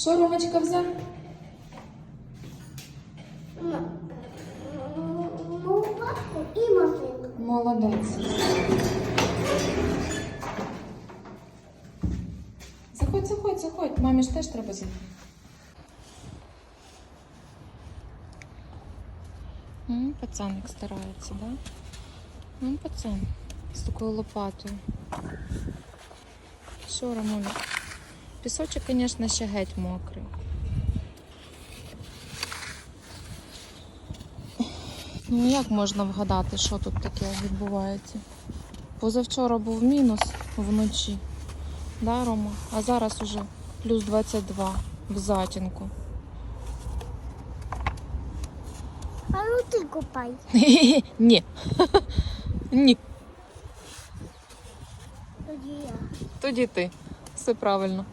Що Ромочка взяв? Мулатку і машинку. Молодець. Заходь, заходь, заходь. Мамі ж теж треба зайти. М, Пацаник старається, да? Ну, пацан з такою лопатою. Що, Ромоля? Пісочок, звісно, ще геть мокрий. Ну як можна вгадати, що тут таке відбувається? Позавчора був мінус вночі, да, Рома? А зараз уже плюс 22 в затінку. А ну ти купай. Ні. Ні. Тоді я. Тоді ти. Все правильно.